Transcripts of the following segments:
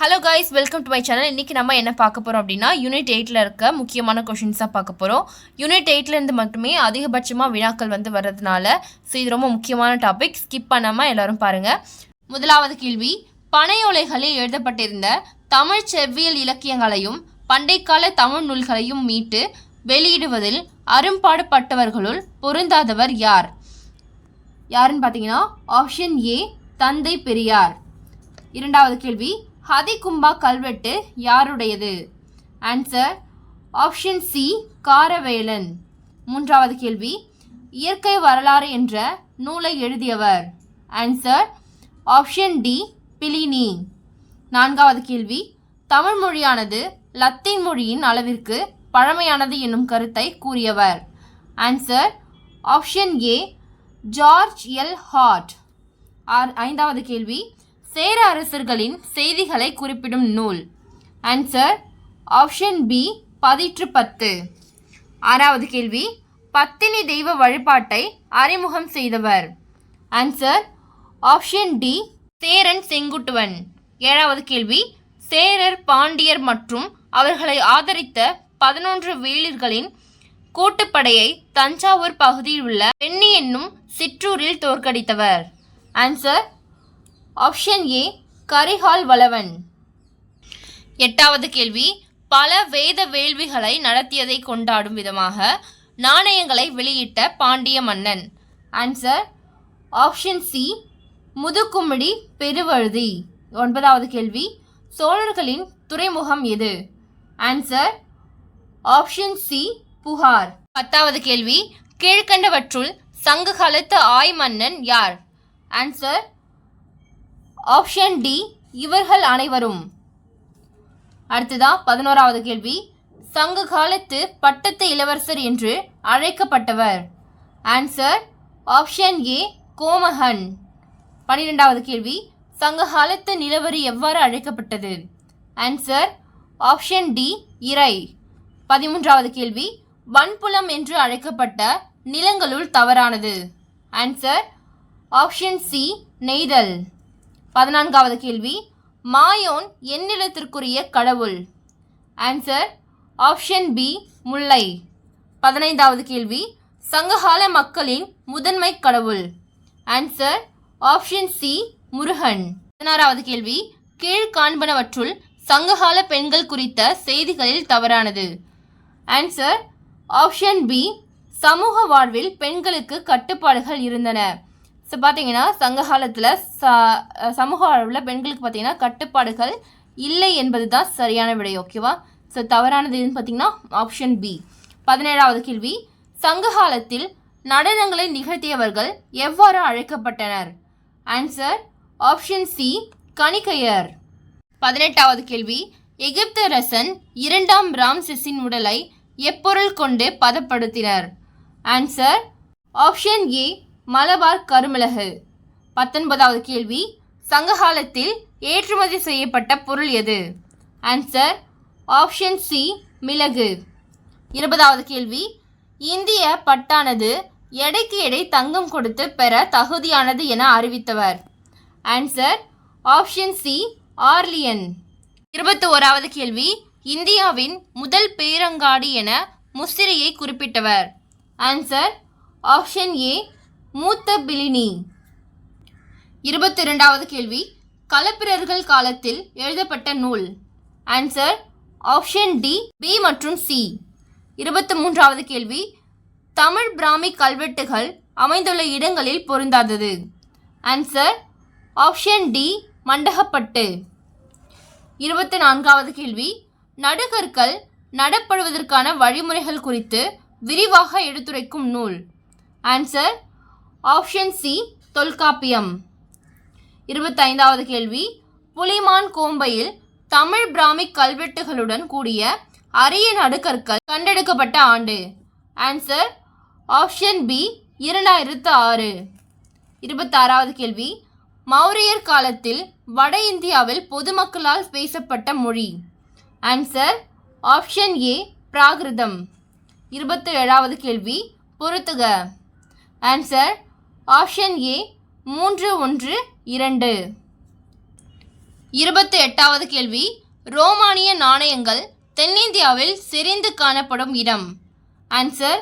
Hello guys welcome to my channel இன்றைக்கி நம்ம என்ன பார்க்க போகிறோம் அப்படின்னா யூனிட் எயிட்டில் இருக்க முக்கியமான கொஷின்ஸாக பார்க்க போகிறோம் யூனிட் எயிட்லேருந்து மட்டுமே அதிகபட்சமாக வினாக்கள் வந்து வர்றதுனால ஸோ இது ரொம்ப முக்கியமான டாபிக் ஸ்கிப் பண்ணாமல் எல்லோரும் பாருங்கள் முதலாவது கேள்வி பனையோலைகளில் எழுதப்பட்டிருந்த தமிழ் செவ்வியல் இலக்கியங்களையும் பண்டைக்கால தமிழ் நூல்களையும் மீட்டு வெளியிடுவதில் அரும்பாடுபட்டவர்களுள் பொருந்தாதவர் யார்? யாருன்னு பார்த்தீங்கன்னா ஆப்ஷன் ஏ தந்தை பெரியார். இரண்டாவது கேள்வி ஹதிகும்பா கல்வெட்டு யாருடையது? Answer option C Kharavelan. மூன்றாவது கேள்வி இயற்கை வரலாறு என்ற நூலை எழுதியவர். Answer option D Pliny. நான்காவது கேள்வி தமிழ் மொழியானது லத்தீன் மொழியின் அளவிற்கு பழமையானது என்னும் கருத்தை கூறியவர். Answer option A George L Hart. R ஐந்தாவது கேள்வி சேர அரசர்களின் செய்திகளை குறிப்பிடும் நூல். ஆன்சர் ஆப்ஷன் பி பதிற்று பத்து. ஆறாவது கேள்வி பத்தினி தெய்வ வழிபாட்டை அறிமுகம் செய்தவர். Answer option D Cheran Senguttuvan. ஏழாவது கேள்வி சேரர் பாண்டியர் மற்றும் அவர்களை ஆதரித்த பதினொன்று வேளிர்களின் கூட்டுப்படையை தஞ்சாவூர் பகுதியில் உள்ள பெண்ணி என்னும் சிற்றூரில் தோற்கடித்தவர். Answer option A Karikal Valavan. எட்டாவது கேள்வி பல வேத வேள்விகளை நடத்தியதை கொண்டாடும் விதமாக நாணயங்களை வெளியிட்ட பாண்டிய மன்னன். Answer option C Mudukudumi Peruvazhuthi. ஒன்பதாவது கேள்வி சோழர்களின் துறைமுகம் எது? ஆன்சர் ஆப்ஷன் சி புகார். பத்தாவது கேள்வி கீழ்கண்டவற்றுள் சங்க காலத்து ஆய் மன்னன் யார்? ஆன்சர் ஆப்ஷன் டி இவர்கள் அனைவரும். அடுத்ததா பதினோராவது கேள்வி. சங்க காலத்து பட்டத்து இளவரசர் என்று அழைக்கப்பட்டவர். ஆன்சர் ஆப்ஷன் ஏ கோமகன். பன்னிரெண்டாவது கேள்வி. சங்க காலத்து நிலவரி எவ்வாறு அழைக்கப்பட்டது? ஆன்சர் ஆப்ஷன் டி இறை. பதிமூன்றாவது கேள்வி. வன்புலம் என்று அழைக்கப்பட்ட நிலங்களுள் தவறானது. ஆன்சர் ஆப்ஷன் சி நெய்தல். பதினான்காவது கேள்வி. மாயோன் என்னிடத்திற்குரிய கடவுள்? Answer option B Mullai. பதினைந்தாவது கேள்வி. சங்ககால மக்களின் முதன்மை கடவுள்? Answer option C Murugan. பதினாறாவது கேள்வி. கீழ்காண்பனவற்றுள் சங்ககால பெண்கள் குறித்த செய்திகளில் தவறானது. ஆன்சர் ஆப்ஷன் பி சமூக வாழ்வில் பெண்களுக்கு கட்டுப்பாடுகள் இருந்தன. ஸோ பார்த்தீங்கன்னா சங்க காலத்தில் ச சமூக அளவில் பெண்களுக்கு பார்த்தீங்கன்னா கட்டுப்பாடுகள் இல்லை என்பது தான் சரியான விடை ஓகேவா ஸோ தவறானது எதுன்னு பார்த்தீங்கன்னா ஆப்ஷன் பி பதினேழாவது கேள்வி. சங்க காலத்தில் நடனங்களை நிகழ்த்தியவர்கள் எவ்வாறு அழைக்கப்பட்டனர்? ஆன்சர் ஆப்ஷன் சி கணிகையர். பதினெட்டாவது கேள்வி. எகிப்து ரசன் இரண்டாம் ராம்செஸின் உடலை எப்பொருள் கொண்டு பதப்படுத்தினர்? ஆன்சர் ஆப்ஷன் ஏ மலபார் கருமிளகு. பத்தொன்பதாவது கேள்வி. சங்ககாலத்தில் ஏற்றுமதி செய்யப்பட்ட பொருள் எது? ஆன்சர் ஆப்ஷன் சி மிளகு. இருபதாவது கேள்வி. இந்திய பட்டானது எடைக்கு எடை தங்கம் கொடுத்து பெற தகுதியானது என அறிவித்தவர். Answer option C Aurelian. இருபத்தி ஓராவது கேள்வி. இந்தியாவின் முதல் பேரங்காடி என முசிறியை குறிப்பிட்டவர். ஆன்சர் ஆப்ஷன் ஏ மூத்த பிலினி. இருபத்தி இரண்டாவது கேள்வி. களப்பிரர்கள் காலத்தில் எழுதப்பட்ட நூல். ஆன்சர் ஆப்ஷன் டி பி மற்றும் சி இருபத்தி மூன்றாவது கேள்வி. தமிழ் பிராமி கல்வெட்டுகள் அமைந்துள்ள இடங்களில் பொருந்தாதது. Answer option D Mandagappattu. இருபத்தி நான்காவது கேள்வி. நடுகற்கள் நடப்படுவதற்கான வழிமுறைகள் குறித்து விரிவாக எடுத்துரைக்கும் நூல். Answer option C Tolkappiyam. இருபத்தைந்தாவது கேள்வி. புலிமான் கோம்பையில் தமிழ் பிராமி கல்வெட்டுகளுடன் கூடிய அரிய நடுக்கற்கள் கண்டெடுக்கப்பட்ட ஆண்டு. ஆன்சர் ஆப்ஷன் பி இரண்டாயிரத்து ஆறு. இருபத்தாறாவது கேள்வி. மௌரியர் காலத்தில் வட இந்தியாவில் பொதுமக்களால் பேசப்பட்ட மொழி. ஆன்சர் ஆப்ஷன் ஏ பிராகிருதம். இருபத்தி ஏழாவது கேள்வி பொருத்துக ஆன்சர் ஆப்ஷன் ஏ மூன்று ஒன்று இரண்டு. இருபத்தி எட்டாவது கேள்வி. ரோமானிய நாணயங்கள் தென்னிந்தியாவில் செறிந்து காணப்படும் இடம். Answer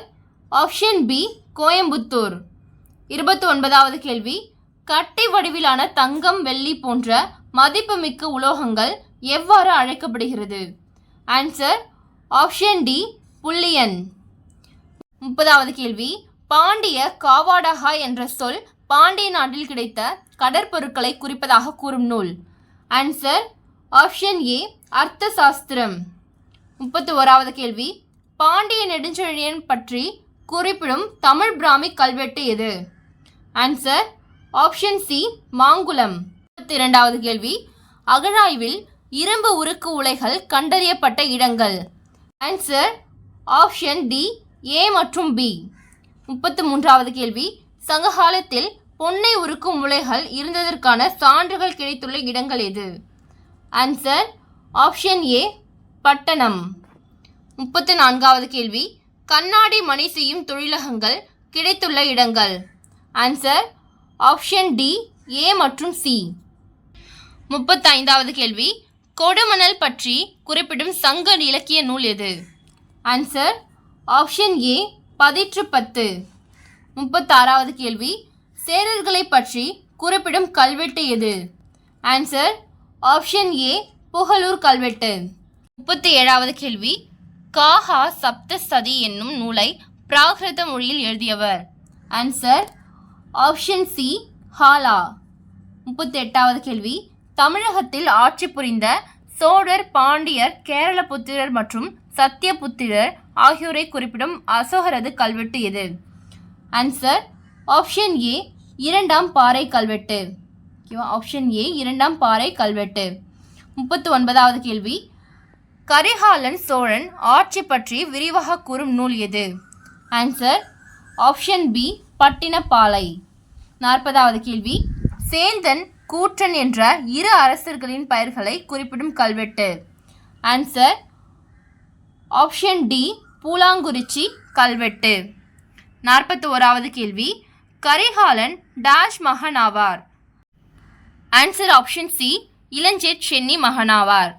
option B Coimbatore. இருபத்தி ஒன்பதாவது கேள்வி. கட்டை வடிவிலான தங்கம் வெள்ளி போன்ற மதிப்புமிக்க உலோகங்கள் எவ்வாறு அழைக்கப்படுகிறது? ஆன்சர் ஆப்ஷன் டி புள்ளியன். முப்பதாவது கேள்வி. பாண்டிய காவாடகா என்ற சொல் பாண்டிய நாட்டில் கிடைத்த கடற்பொருட்களை குறிப்பதாக கூறும் நூல். ஆன்சர் ஆப்ஷன் ஏ அர்த்த சாஸ்திரம் முப்பத்தி ஓராவது கேள்வி. பாண்டிய நெடுஞ்செழியன் பற்றி குறிப்பிடும் தமிழ் பிராமி கல்வெட்டு எது? Answer option C Mangulam. முப்பத்தி இரண்டாவது கேள்வி. அகழாய்வில் இரும்பு உருக்கு உலைகள் கண்டறியப்பட்ட இடங்கள். ஆன்சர் ஆப்ஷன் டி ஏ மற்றும் பி முப்பத்து மூன்றாவது கேள்வி. சங்ககாலத்தில் பொன்னை உருக்கும் முலைகள் இருந்ததற்கான சான்றுகள் கிடைத்துள்ள இடங்கள் எது? ஆன்சர் ஆப்ஷன் ஏ பட்டணம். முப்பத்து நான்காவது கேள்வி. கண்ணாடி மணி செய்யும் தொழிலகங்கள் கிடைத்துள்ள இடங்கள். ஆன்சர் ஆப்ஷன் டி ஏ மற்றும் சி முப்பத்தைந்தாவது கேள்வி. கொடுமணல் பற்றி குறிப்பிடும் சங்க இலக்கிய நூல் எது? ஆன்சர் ஆப்ஷன் ஏ பதிற்று பத்து முப்பத்தாறாவது கேள்வி. சேரர்களை பற்றி குறிப்பிடும் கல்வெட்டு எது? ஆன்சர் ஆப்ஷன் ஏ புகழூர் கல்வெட்டு. முப்பத்தி ஏழாவது கேள்வி. காஹா சப்த சதி என்னும் நூலை பிராகிருத மொழியில் எழுதியவர். Answer option C Hala. முப்பத்தி எட்டாவது கேள்வி. தமிழகத்தில் ஆட்சி புரிந்த சோழர் பாண்டியர் கேரள புத்திரர் மற்றும் சத்தியபுத்திரர் ஆகியோரை குறிப்பிடும் அசோகரது கல்வெட்டு எது? ஆன்சர் ஆப்ஷன் ஏ இரண்டாம் பாறை கல்வெட்டு. ஓகேவா ஆப்ஷன் ஏ இரண்டாம் பாறை கல்வெட்டு. முப்பத்தி ஒன்பதாவது கேள்வி. கரிகாலன் சோழன் ஆட்சி பற்றி விரிவாக கூறும் நூல் எது? Answer option B Pattinappalai. நாற்பதாவது கேள்வி. சேந்தன் கூற்றன் என்ற இரு அரசர்களின் பெயர்களை குறிப்பிடும் கல்வெட்டு. ஆன்சர் ஆப்ஷன் டி பூலாங்குறிச்சி கல்வெட்டு. நாற்பத்தி ஓராவது கேள்வி. கரிகாலன் டேஷ் மகன் ஆவார் ஆன்சர் ஆப்ஷன் சி இளஞ்சேட் சென்னி மகனாவார்.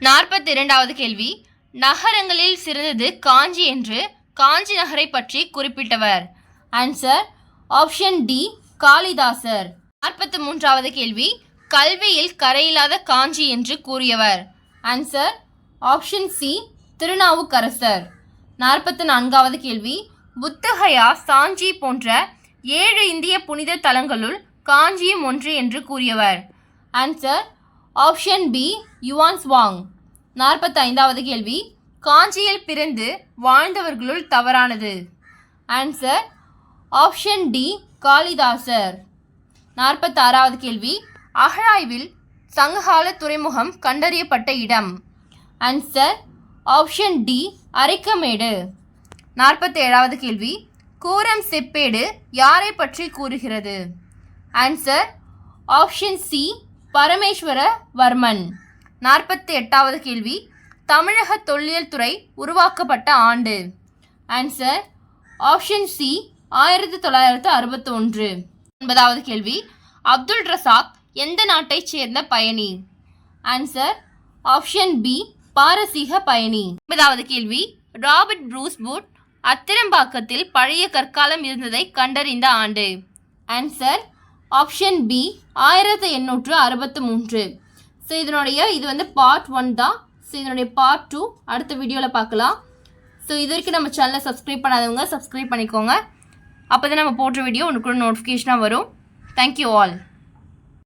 நாற்பத்தி இரண்டாவது கேள்வி. நகரங்களில் சிறந்தது காஞ்சி என்று காஞ்சி நகரை பற்றி குறிப்பிட்டவர். Answer option D Kalidasar. நாற்பத்தி மூன்றாவது கேள்வி. கல்வியில் கரையில்லாத காஞ்சி என்று கூறியவர். Answer option C Thirunavukkarasar. நாற்பத்தி நான்காவது கேள்வி. புத்தகயா சாஞ்சி போன்ற ஏழு இந்திய புனித தலங்களுள் காஞ்சியும் ஒன்று என்று கூறியவர். ஆன்சர் ஆப்ஷன் பி யுவான்ஸ் வாங் நாற்பத்தி ஐந்தாவது கேள்வி. காஞ்சியில் பிறந்து வாழ்ந்தவர்களுள் தவறானது. Answer option D Kalidasar. நாற்பத்தாறாவது கேள்வி. அகழாய்வில் சங்ககால துறைமுகம் கண்டறியப்பட்ட இடம். Answer option D Arikamedu. நாற்பத்தேழாவது கேள்வி. கூரம் செப்பேடு யாரை பற்றி கூறுகிறது? Answer option C Parameswara Varman நாற்பத்தி எட்டாவது கேள்வி. தமிழக தொல்லியல் துறை உருவாக்கப்பட்ட ஆண்டு. ஆன்சர் ஆப்ஷன் சி ஆயிரத்தி தொள்ளாயிரத்து அறுபத்தி ஒன்று ஒன்பதாவது கேள்வி. அப்துல் ரசாக் எந்த நாட்டைச் சேர்ந்த பயணி? ஆன்சர் ஆப்ஷன் பி பாரசீக பயணி. ஒன்பதாவது கேள்வி. ராபர்ட் ப்ரூஸ்வுட் அத்திரம்பாக்கத்தில் பழைய கற்காலம் இருந்ததை கண்டறிந்த ஆண்டு. ஆன்சர் ஆப்ஷன் பி ஆயிரத்தி எண்ணூற்று அறுபத்து மூன்று. ஸோ இதனுடைய இது வந்து பார்ட் ஒன் தான். ஸோ இதனுடைய பார்ட் டூ அடுத்த வீடியோவில் பார்க்கலாம். ஸோ இது வரைக்கும் நம்ம சேனலை சப்ஸ்கிரைப் பண்ணாதவங்க சப்ஸ்கிரைப் பண்ணிக்கோங்க. அப்போ தான் நம்ம போடுற வீடியோ உனக்கு நோட்டிஃபிகேஷனாக வரும். Thank you all